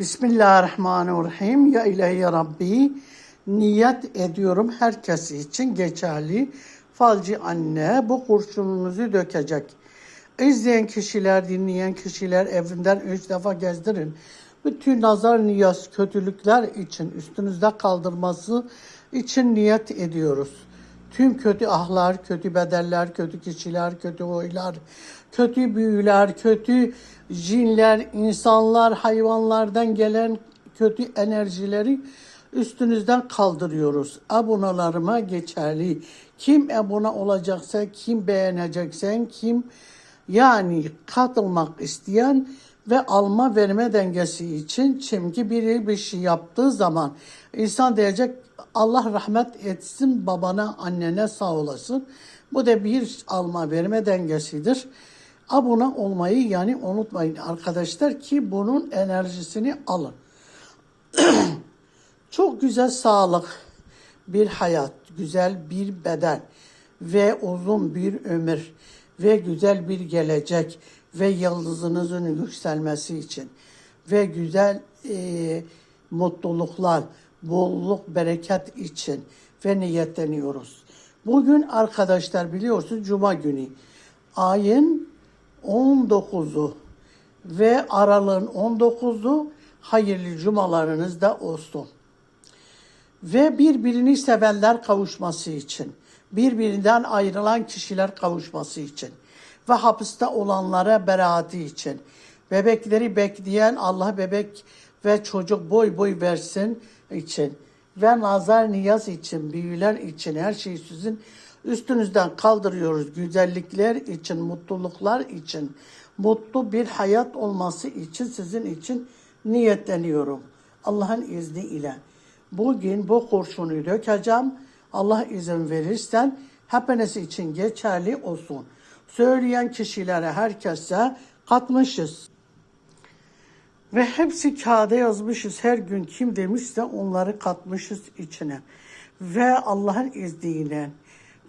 Bismillahirrahmanirrahim. Ya ilahi Rabbi. Niyet ediyorum herkes için geçerli. Falcı anne bu kurşununuzu dökecek. İzleyen kişiler, dinleyen kişiler evinden üç defa gezdirin. Bütün nazar niyaz kötülükler için üstünüzde kaldırması için niyet ediyoruz. Tüm kötü ahlar, kötü bedeller, kötü kişiler, kötü huylar, kötü büyüler, kötü cinler, insanlar, hayvanlardan gelen kötü enerjileri üstünüzden kaldırıyoruz. Abonalarıma geçerli. Kim abone olacaksa, kim beğeneceksen, kim yani katılmak isteyen ve alma verme dengesi için çünkü biri bir şey yaptığı zaman insan diyecek Allah rahmet etsin babana annene sağ olasın. Bu da bir alma verme dengesidir. Abone olmayı yani unutmayın arkadaşlar ki bunun enerjisini alın. Çok güzel sağlık, bir hayat, güzel bir beden ve uzun bir ömür ve güzel bir gelecek ve yıldızınızın yükselmesi için ve güzel e, mutluluklar, bolluk, bereket için ve niyetleniyoruz. Bugün arkadaşlar biliyorsunuz Cuma günü. Ayın 19'u ve aralığın 19'u hayırlı cumalarınız da olsun. Ve birbirini sevenler kavuşması için, birbirinden ayrılan kişiler kavuşması için ve hapiste olanlara beraati için, bebekleri bekleyen Allah bebek ve çocuk boy boy versin için ve nazar niyaz için, büyüler için her şeyi sizin üstünüzden kaldırıyoruz. Güzellikler için, mutluluklar için, mutlu bir hayat olması için sizin için niyetleniyorum. Allah'ın izniyle. Bugün bu kurşunu dökeceğim. Allah izin verirsen hepiniz için geçerli olsun. Söyleyen kişilere herkese katmışız. Ve hepsi kağıda yazmışız. Her gün kim demişse onları katmışız içine. Ve Allah'ın izniyle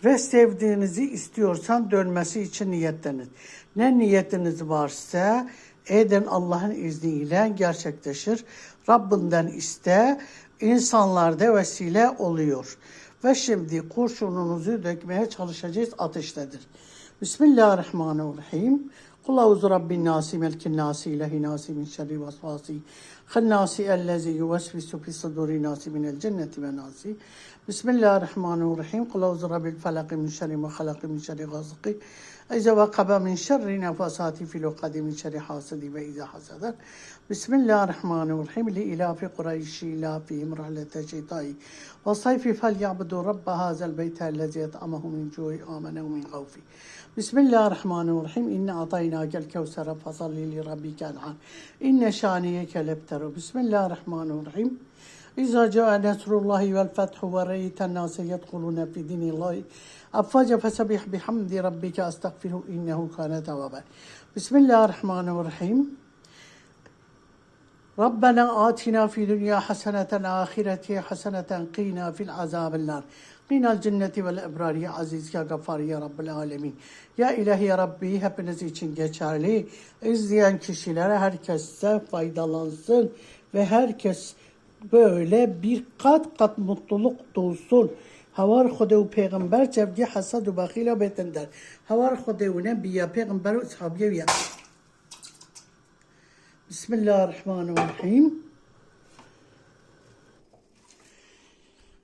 ve sevdiğinizi istiyorsan dönmesi için niyetleniz. Ne niyetiniz varsa edin Allah'ın izniyle gerçekleşir. Rabbinden iste, insanlarda vesile oluyor. Ve şimdi kurşununuzu dökmeye çalışacağız ateştedir. Bismillahirrahmanirrahim. قل أعوذ برب الناس ملك الناس إله الناس من شر وسواس. خناس الذي يوسوس في صدور الناس من الجنة والناس. بسم الله الرحمن الرحيم. قل أعوذ برب الفلق من شر ما خلق من شر غاسق. إذا وقب من شر نفاسات في العقد من شر حاسد وإذا حسد. بسم الله الرحمن الرحيم. لإلاف قريش لا فيهم رحلة الشتاء والصيف فليعبدوا رب هذا البيت الذي أطعمه من جوع آمن من خوف. بسم الله الرحمن الرحيم. إن أعطيناك الكوثر فصل لربك العن. إن شانيك لابتر كفروا بسم الله الرحمن الرحيم. إذا جاء نصر الله والفتح ورأيت الناس يدخلون في دين الله أفواجا فسبح بحمد ربك أستغفره إنه كان توابا. بسم الله الرحمن الرحيم. Rabbena atina fi dünya haseneten ahireti haseneten qina fil azabillar. Minel cenneti vel ebrar ya aziz ya gaffar ya rabbel alemin. Ya ilahi ya Rabbi hepiniz için geçerli. İzleyen kişilere herkese faydalansın ve herkes böyle bir kat kat mutluluk duysun. Havar Xodev Peygamber cevdi hasadu bakila betender. Havar Xodev'ine biya Peygamber sahabiye biya. Bismillahirrahmanirrahim.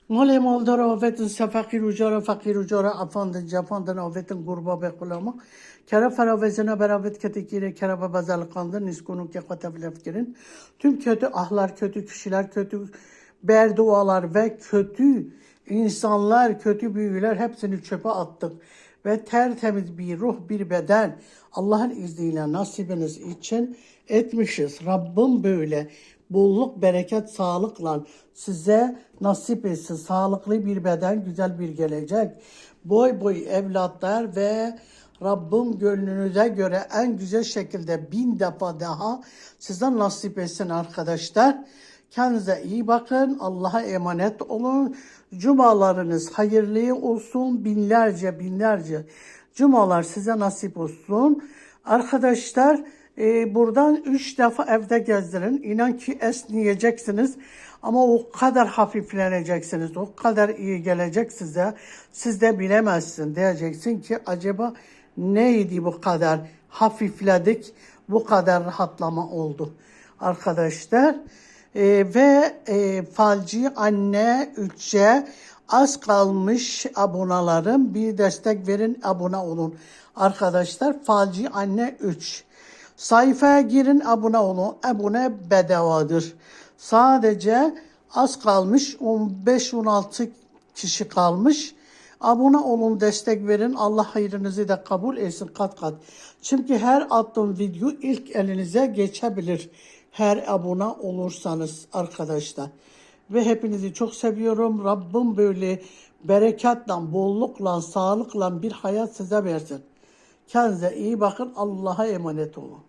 Mole molda ravetin sefakir ucara fakir ucara afandın cefandın avetin gurba be kulama. Kere feravezine beravet ketekiyle kere ve bezelkandı niskunun kekate bilefkirin. Tüm kötü ahlar, kötü kişiler, kötü berdualar ve kötü insanlar, kötü büyüler hepsini çöpe attık ve tertemiz bir ruh bir beden Allah'ın izniyle nasibiniz için etmişiz. Rabbim böyle bolluk, bereket, sağlıkla size nasip etsin. Sağlıklı bir beden, güzel bir gelecek. Boy boy evlatlar ve Rabbim gönlünüze göre en güzel şekilde bin defa daha size nasip etsin arkadaşlar. Kendinize iyi bakın. Allah'a emanet olun. Cumalarınız hayırlı olsun. Binlerce binlerce cumalar size nasip olsun. Arkadaşlar Ee, buradan üç defa evde gezdirin. İnan ki esneyeceksiniz. Ama o kadar hafifleneceksiniz. O kadar iyi gelecek size. Siz de bilemezsin. Diyeceksin ki acaba neydi bu kadar hafifledik. Bu kadar rahatlama oldu. Arkadaşlar ee, ve e, falcı anne 3'e az kalmış abonalarım bir destek verin abone olun. Arkadaşlar falcı anne 3. Sayfaya girin abone olun. Abone bedavadır. Sadece az kalmış 15-16 kişi kalmış. Abone olun, destek verin. Allah hayrınızı da kabul etsin kat kat. Çünkü her attığım video ilk elinize geçebilir. Her abone olursanız arkadaşlar. Ve hepinizi çok seviyorum. Rabbim böyle berekatla, bollukla, sağlıkla bir hayat size versin. Kendinize iyi bakın. Allah'a emanet olun.